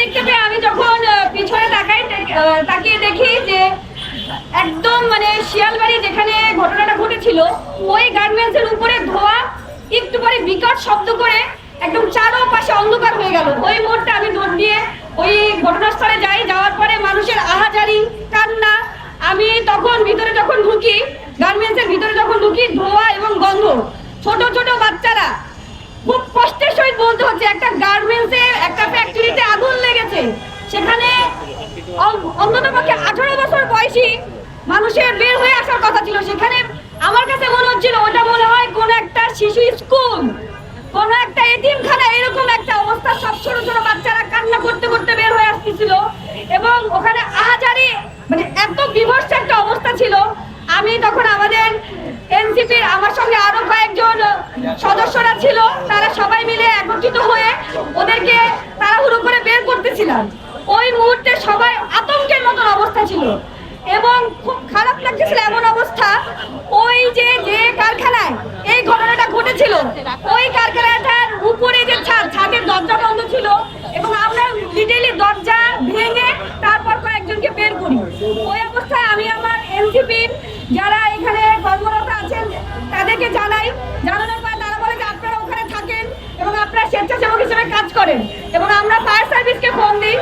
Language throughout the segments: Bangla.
দেখতে পেয়ে আমি যখন পিছনে তাকাই তাকিয়ে দেখি যে একদম মানে শিয়ালবাড়ি যেখানে ঘটনাটা ঘটেছিল, ওই গার্মেন্টসের উপরে ধোয়া, একটু পরে বিকট শব্দ করে একদম চারোপাশে অন্ধকার হয়ে গেল। ওই মুহূর্তে আমি দৌড় দিয়ে ওই ঘটনাস্থলে যাই, যাওয়ার পরে মানুষের আহাজারি, কান্না, আমি তখন ভিতরে যখন ঢুকি, গার্মেন্টসের ভিতরে যখন ঢুকি, ধোয়া এবং গন্ধ। ছোট ছোট বাচ্চারা হচ্ছে একটা গার্মেন্টসে, একটা ফ্যাক্টরিতে আগুন লেগেছে। সেখানে অন্তত পক্ষে আঠারো বছর বয়সী মানুষের বের হয়ে আসার কথা ছিল। সেখানে আমার কাছে মনে হচ্ছিল, ওটা মনে হয় কোন একটা শিশু স্কুল, কোন একটা এতিমখানা, এরকম একটা অবস্থা। সব ছোট ছোট বাচ্চারা কান্না করতে করতে বের হয়ে আসতেছিল। এবং ওখানে আহাজারি মানে এত বিভৎস একটা অবস্থা ছিল আমি তখন আমাদের এনসিপির আমার সঙ্গে আরও কয়েকজন সদস্যরা ছিল, তারা সবাই মিলে একত্রিত হয়ে ওদেরকে তাড়াহুড়ো করে বের করতেছিলাম। ওই মুহূর্তে সবাই আতঙ্কের মতন অবস্থা ছিল এবং খুব খারাপ লাগতেছিল এমন অবস্থা। সার্ভিসকে ফোন দিই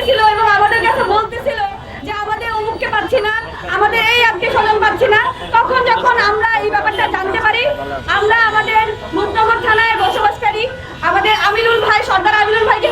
আসতেছিল এবং আমাদের কাছে বলতেছিল যে আমাদের অমুককে পাচ্ছি না, আমাদের এই আত্মীয় স্বজন পাচ্ছি না। তখন যখন আমরা এই ব্যাপারটা জানতে পারি, আমরা আমাদের মুদনগর থানায় বসবাসকারী আমাদের আমিনুল ভাই, সর্দার আমিনুল ভাইকে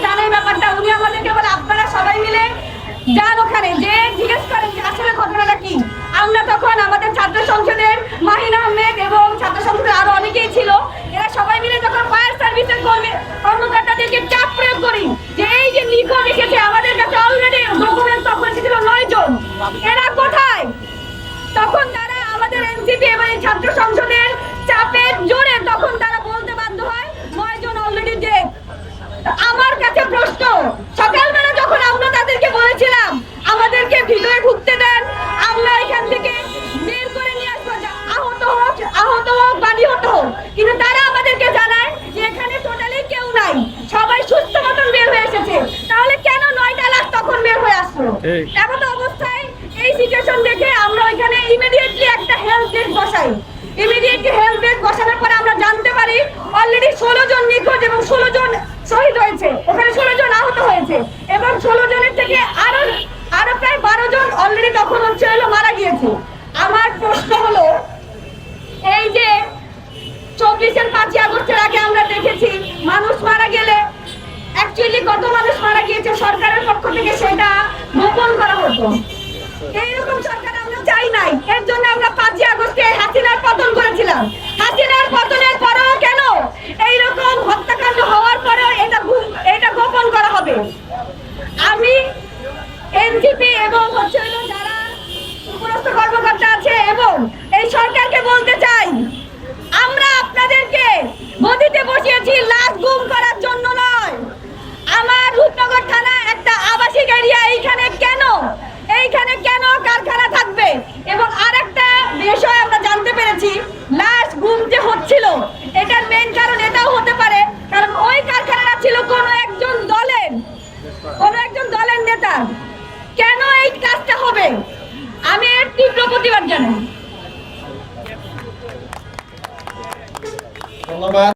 এমন অবস্থায় এই সিচুয়েশন দেখে আমরা ওইখানে ইমিডিয়েটলি একটা হেলথ ডেস্ক বসাই। ইমিডিয়েটলি হেলথ ডেস্ক বসানোর পরে আমরা জানতে পারি অলরেডি ষোলো জন নিখোঁজ এবং ষোলো জন শহীদ হয়েছে। ওখানে ষোলো জন আহত হয়েছে। এবং ষোলো জনের থেকে আরও আরও প্রায় বারো জন অলরেডি তখন হচ্ছে মারা গিয়েছে। এইখানে কেন কারখানা থাকবে? এবং আরেকটা বিষয় আমরা জানতে পেরেছি, লাশ গুম যে হচ্ছিল, এটার মেন কারণ এটাও হতে পারে, কারণ ওই কারখানাটা ছিল কোনো একজন দলের, কোনো একজন দলের নেতা। কেন এই কাজটা হবে? আমি এর তীব্র প্রতিবাদ জানাই। ধন্যবাদ।